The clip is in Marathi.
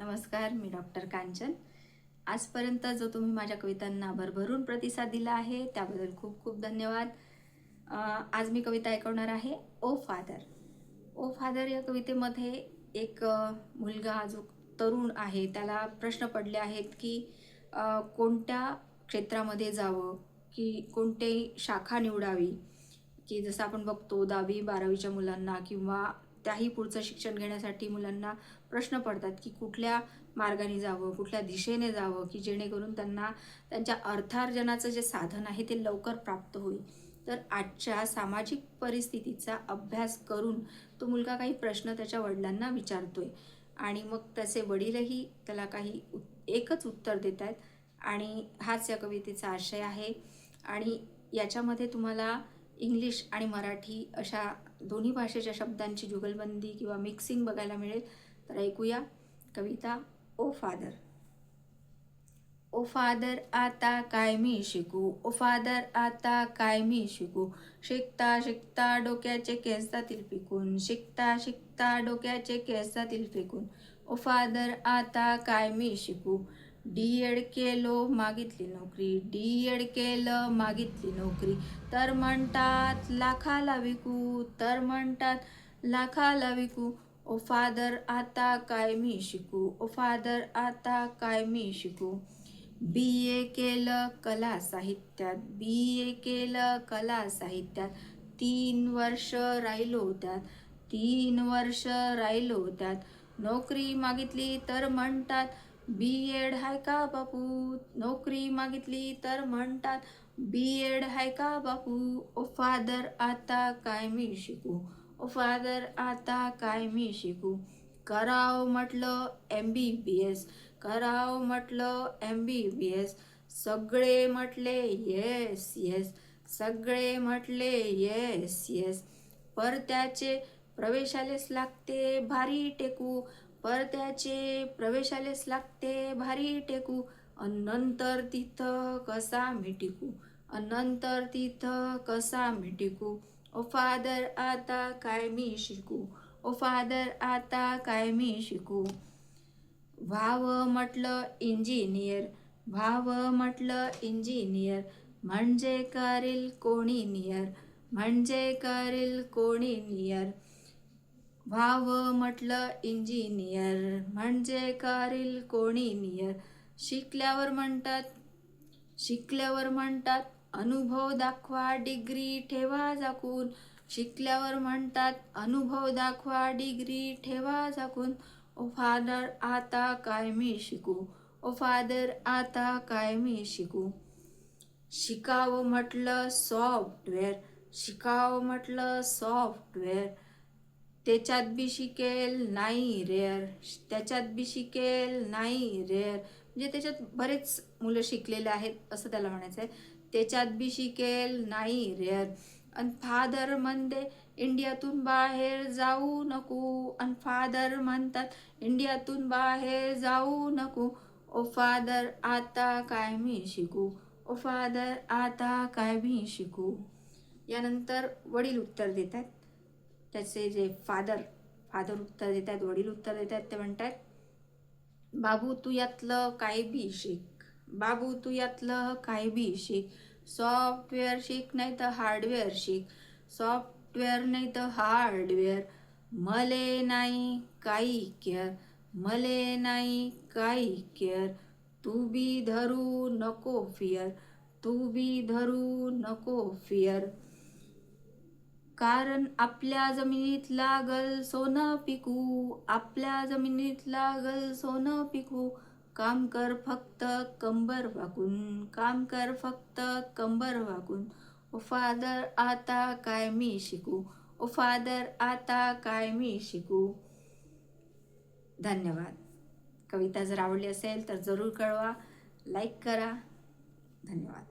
नमस्कार मी डॉक्टर कांचन. आजपर्यंत जो तुम्ही माझ्या कवितांना भरभरून प्रतिसाद दिला आहे त्याबद्दल खूप खूप धन्यवाद. आज मी कविता ऐकवणार आहे ओ फादर. ओ फादर या कवितेमध्ये एक मुलगा जो तरुण आहे त्याला प्रश्न पडले आहेत की कोणत्या क्षेत्रामध्ये जावं? की कोणते शाखा निवडावी? की जसं आपण बघतो दहावी बारावीच्या मुलांना किंवा त्याही पुढचं शिक्षण घेण्यासाठी मुलांना प्रश्न पडतात की कुठल्या मार्गाने जावं कुठल्या दिशेने जावं की जेणेकरून त्यांना त्यांच्या अर्थार्जनाचं जे साधन आहे ते लवकर प्राप्त होईल. तर आजच्या सामाजिक परिस्थितीचा अभ्यास करून तो मुलगा काही प्रश्न त्याच्या वडिलांना विचारतोय. आणि मग त्याचे वडीलही त्याला काही एकच उत्तर देत आहेत आणि हाच या कवितेचा आशय आहे. आणि याच्यामध्ये तुम्हाला इंग्लिश आणि मराठी अशा दोन्ही भाषेच्या शब्दांची जुगलबंदी किंवा मिक्सिंग बघायला मिळेल. तर ऐकूया कविता ओ फादर. ओ फादर आता काय मी शिकू? ओ फादर आता काय मी शिकू? शिकता शिकता डोक्याचे केस जातील पिकून शिकता शिकता डोक्याचे केस जातील फेकून. ओ फादर आता काय मी शिकू? डी एड केलो मागितली नोकरी. डी एड केलं मागितली नोकरी. तर म्हणतात लाखाला विकू. तर म्हणतात लाखाला विकू. ओ फादर आता काय मी शिकू? ओ फादर आता काय मी शिकू? बी ए केलं कला साहित्यात. बी ए केलं कला साहित्यात. तीन वर्ष राहिलो त्यात. तीन वर्ष राहिलो त्यात. नोकरी मागितली तर म्हणतात बी एड हाय का बापू? नोकरी मागितली तर म्हणतात बी एड हाय का बापू? ओ फादर आता काय मी शिकू? ओ फादर आता काय मी शिकू? कराव म्हटलं एम बी बी एस कराव म्हटलं एम बी बी एस सगळे म्हटले येस येस सगळे म्हटले येस येस परत्याचे प्रवेशालेच लागते भारी टेकू. परत्याचे प्रवेशालेच लागते भारी टेकू. अन नंतर तिथं कसा मी टिकू अनंतर तिथं कसा मी टिकू ओ फादर आता काय मी शिकू? ओ फादर आता काय मी शिकू? व्हाव म्हटलं इंजिनियर व्हाव म्हटलं इंजिनियर. म्हणजे करील कोणी नियर म्हणजे करील कोणी नियर. व्हाव म्हटलं इंजिनियर. म्हणजे करील कोणी नियर? शिकल्यावर म्हणतात शिकल्यावर म्हणतात अनुभव दाखवा डिग्री ठेवा झाकून शिकल्यावर म्हणतात अनुभव दाखवा डिग्री ठेवा झाकून ओ फादर आता काय मी शिकू? ओ फादर आता काय मी शिकू? शिकावं म्हटलं सॉफ्टवेअर. शिकावं म्हटलं सॉफ्टवेअर. त्याच्यात बी शिकेल नाही रेअर त्याच्यात बी शिकेल नाही रेअर म्हणजे त्याच्यात बरेच मुलं शिकलेले आहेत असं त्याला म्हणायचं आहे त्याच्यात बी शिकेल नाही रेअर आणि फादर म्हणते इंडियातून बाहेर जाऊ नको. आणि फादर म्हणतात इंडियातून बाहेर जाऊ नको. ओ फादर आता काय मी शिकू? ओ फादर आता काय मी शिकू? यानंतर वडील उत्तर देतात. त्याचे जे फादर फादर उत्तर देतात वडील उत्तर देतात ते म्हणतात बाबू तू यातलं काय बी शिक. बाबू तू यातलं काय बी शिक. सॉफ्टवेअर शिक नाही तर हार्डवेअर शिक. सॉफ्टवेअर नाही तर हार्डवेअर. मले नाही काही केअर. मले नाही काही केअर. तू बी धरू नको फिअर. तू बी धरू नको फिअर. कारण आपल्या जमिनीत लागल सोनं पिकू आपल्या जमिनीत लागल सोनं पिकू. काम कर फक्त कंबर वाकून काम कर फक्त कंबर वाकून. ओ फादर आता काय मी शिकू? ओ फादर आता काय मी शिकू? धन्यवाद. कविता जर आवडली असेल तर जरूर कळवा. लाईक करा. धन्यवाद.